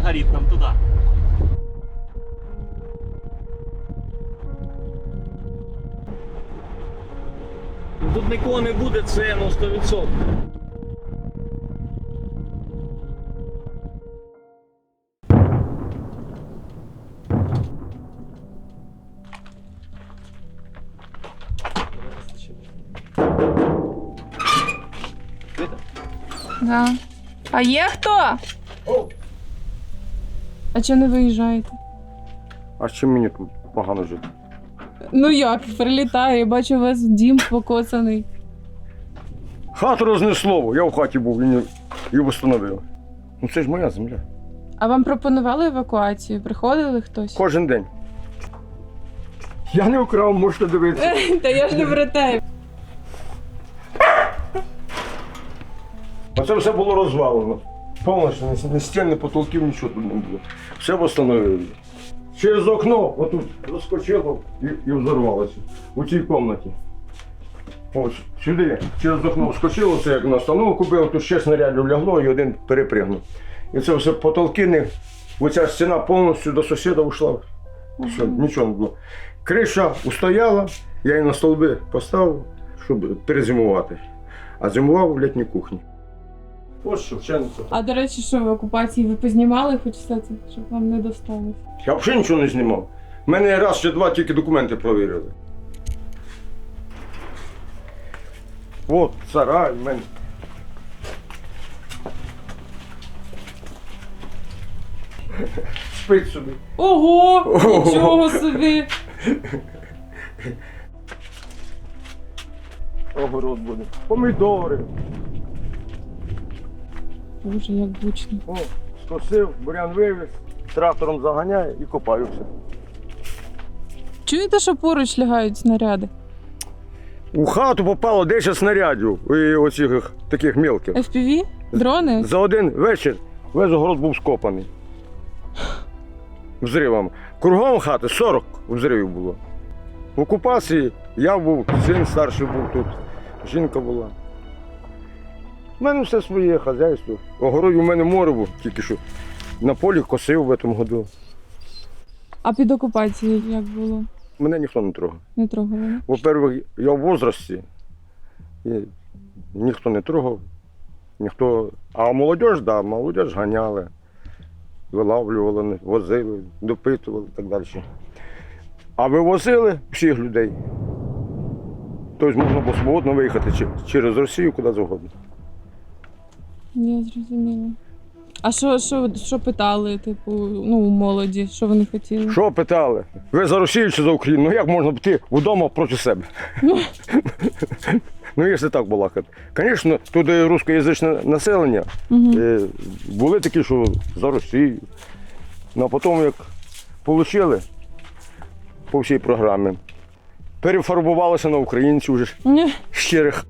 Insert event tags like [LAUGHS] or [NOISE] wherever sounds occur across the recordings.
горит нам туда. Тут нікого не буде, це ну 100%. Да. А є хто? А чого не виїжджаєте? А з чим мені тут погано жити? Ну як, прилітає, я бачу, у вас дім покоцаний. Хату рознесло, я в хаті був і, встановив. Ну це ж моя земля. А вам пропонували евакуацію? Приходили хтось? Кожен день. Я не украв, можете дивитися. [LAUGHS] Та я ж не про те. Оце все було розвалено. Повністю ні- ні стін, ні потолків, нічого тут не було. Все встановили. Через окно отут розкочило і, і взорвалося. У цій кімнаті. Ось сюди, через окно вскочило, це як на остановку було, тут ще снарядів лягло і один перепригнув. І це все потолки, не, оця стіна повністю до сусіда ушла. Все, нічого не було. Криша устояла, я її на столби поставив, щоб перезимувати. А зимував в літній кухні. Ось Шевченко. А до речі, що в окупації ви познімали хоч все це, щоб вам не досталося? Я взагалі нічого не знімав. Мене раз чи два тільки документи провірили. От, сарай в мене. Спить собі. Ого! Нічого собі! Огород буде. Помідори. Боже, як гучно. О, скосив, бурян вивіз, трактором заганяє і копаю все. Чуєте, що поруч лягають снаряди? У хату попало 10 снарядів і оцих таких мілких. FPV? Дрони? За один вечір весь огород був скопаний. Взривом. Кругом хати 40 взривів було. В окупації я був, син старший був тут, жінка була. У мене все своє хазяйство. Огород у мене море був, тільки що на полі косив в цьому году. А під окупацією як було? Мене ніхто не трогав. Не трогали? не? Во-первых, я в возрасті, і ніхто не трогав, ніхто. А молодь, да, молодь ганяли, вилавлювали, возили, допитували і так далі. А вивозили всіх людей. Тобто можна було свободно виїхати через Росію куди завгодно. Я зрозуміла. А що, що, що питали, типу, ну, у молоді, що вони хотіли? Що питали? Ви за Росію чи за Україну? Ну як можна піти вдома проти себе? ну, якщо так балакати. Звісно, тут і рускоязичне населення. Е, Були такі, що за Росію. Ну, а потім, як отримали по всій програмі, перефарбувалися на українців вже ж щирих.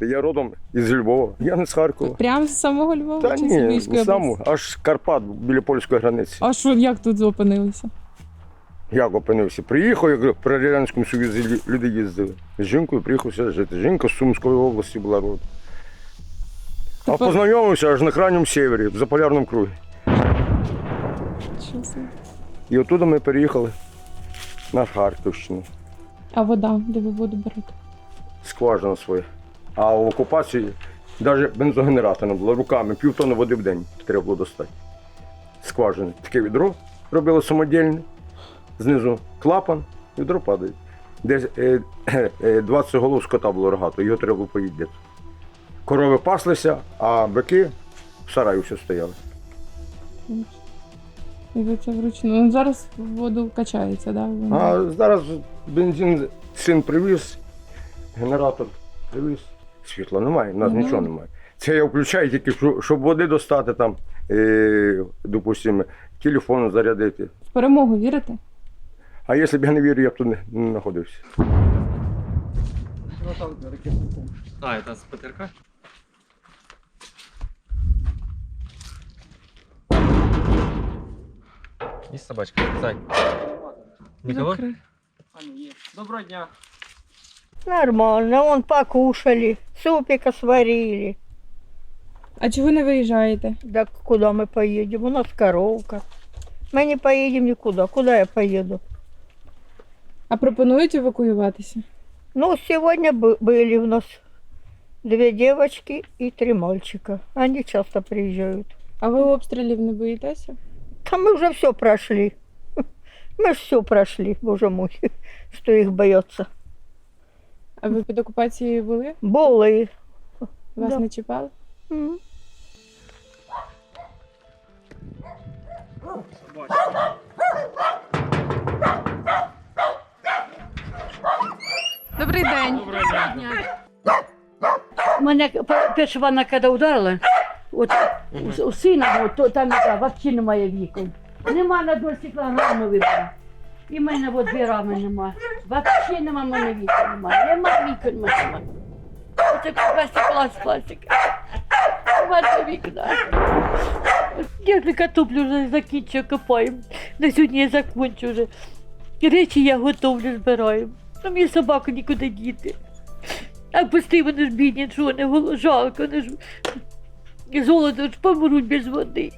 Я родом із Львова. Я не з Харкова. Прямо з самого Львова Та чи з ні, Львівської сам, області? аж з Карпат біля польської границі. А що, як тут опинилися? Як опинився? Приїхав, як при Радянському Союзі люди їздили. З жінкою приїхав сюди жити. Жінка з Сумської області була родом. А Тепер- познайомився аж на крайньому севері, в заполярному кругі. Що? І оттуда ми переїхали на Харківщину. А вода, де ви воду берете? Скважина своя. А в окупації навіть бензогенератора не було. Руками півтони води в день треба було достати. Скважини. Таке відро робили самодільне. Знизу клапан, відро падає. Десь е, е, 20 голов скота було рогато, його треба було поїти. Корови паслися, а бики в сараю все стояли. І ви це вручну. Ну, зараз воду качається, да? А зараз бензин син привіз, генератор привіз. Світла немає, у нас Мгм. нічого немає. Це я включаю тільки, щоб- води достати там, е, допустимо, телефон зарядити. В перемогу вірите? А якщо б я не вірю, я б тут не, не знаходився. А, это с ПТРК? Есть собачка? Зай. Никого? Доброго дня. Нормально, вон покушали, супика сварили. А чого не виїжджаєте? Так куди ми поїдемо? У нас коровка. Ми не поїдемо нікуди. Куди я поїду? А пропонують евакуюватися? Ну, сегодня бы- были у нас две девочки и три мальчика. Они часто приезжают. А ви обстрілів не боїтеся? Там мы уже все прошли. Мы же все прошли, боже мой, [LAUGHS] что их боятся. А ви під окупацією були? Болы. Вас Да. не чіпали? М. Добрий день. Мене пе- перша вона коли ударила, от у, у сина, от, то там яка, взагалі немає вікон. Нема на до стекла раму вибора. І в мене от дві рами нема. Взагалі нема в мене вікон, нема. Нема вікон в мене. нема. Оце пластик, пластик, пластик. Нема вікна. Я картоплю вже закінчу, копаємо. На сьогодні я закончу вже. Речі я готовлю, збираю. А мені собаку нікуди діти. А пусти вони ж бідні, що вони жалко, вони ж з голоду ж помруть без води.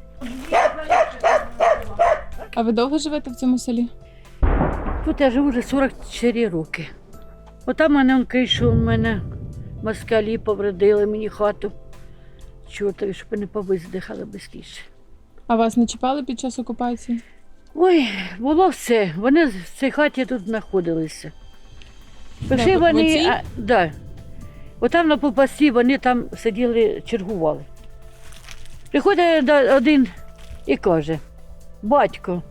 А ви довго живете в цьому селі? Тут я живу вже 44 роки. Отам мене он кришу, у мене москалі повредили мені хату. Чортові, щоб не повиздихали швидше. А вас не чіпали під час окупації? Ой, було все. Вони в цій хаті тут знаходилися. Пішли вони, а, да. Отам на попасі вони там сиділи, чергували. Приходить один і каже: батько,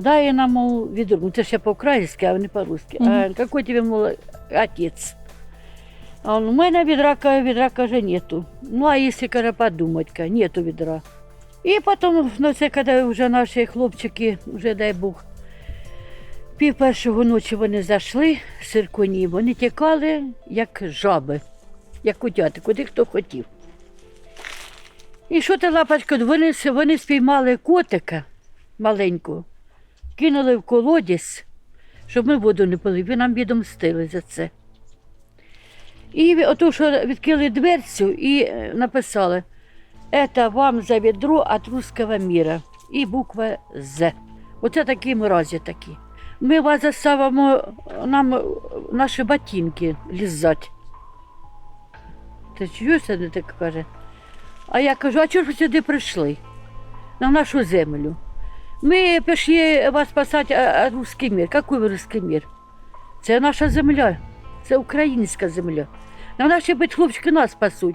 дай нам мол, відро. Ну, це ж я по-українськи, а не по-русски. А Мгм. який тебе, мол, отець? А он, у мене відра, ка- відра каже, нету. Ну, а якщо каже, подумать, ка, нету відра. І потім, ну, це коли вже наші хлопчики, вже дай Бог, пів першого ночі вони зайшли з цирконі, вони тікали, як жаби, як котяти, куди хто хотів. І що ти, лапочка, вони, вони спіймали котика маленького, кинули в колодязь, щоб ми воду не пили. Ви нам відомстили за це. І ото, що відкрили дверцю і е, написали Это вам за ведро от русского мира. І буква З. Оце такі мразі такі. Ми вас заставимо нам е, наші ботинки лізати. Ти чуєш, не так каже? А я кажу, а чого ж ви сюди прийшли? На нашу землю. Ми пішли вас спасати а, русский мир. Який ви русский мир? Це наша земля, це українська земля. На наші бить хлопчики нас спасуть.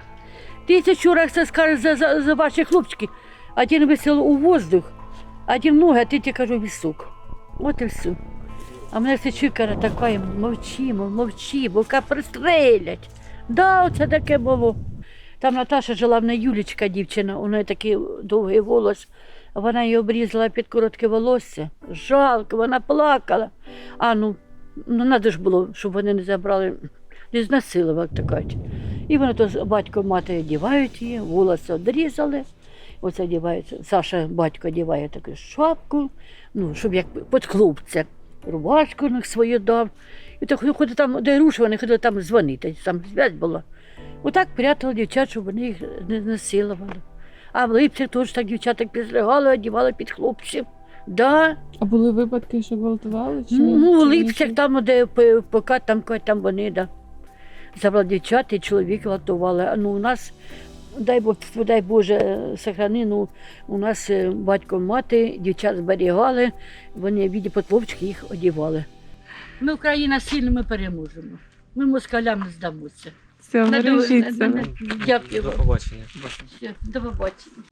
Тысячу раз це скажеш за, за, за ваші хлопчики. Один висел у воздух, один ноги, а ти тебе кажу вісок. От і все. А мене все чекара така, мовчимо, мовчимо, ка пристрелять. Да, оце таке було. Там Наташа жила в неї Юлічка дівчина, у неї такий довгий волос. Вона її обрізала під коротке волосся. Жалко, вона плакала. А ну, ну треба ж було, щоб вони не забрали, не знасилували, так кажуть. І вони то батько мати одягають її, волоси одрізали. Оце одягається. Саша батько одягає таку шапку, ну, щоб як під хлопця. Рубашку на свою дав. І так ходить там, де руш, вони ходили там дзвонити, там зв'язь була. Отак прятали дівчат, щоб вони їх не насилували. А в Липці теж так дівчаток підстригали, одягали під хлопців. Да. А були випадки, що гвалтували? Чи? Ну, в Липцях, там, де п- поки там, там вони, да. Забрали дівчат і чоловік готували. А ну, у нас, дай, Бог, дай Боже, сохрани, ну, у нас е, батько мати, дівчат зберігали, вони віді потловчики їх одягали. Ми Україна сильна, ми переможемо. Ми москалям не здамося. Все, бережіть себе. Дякую. До побачення. До побачення.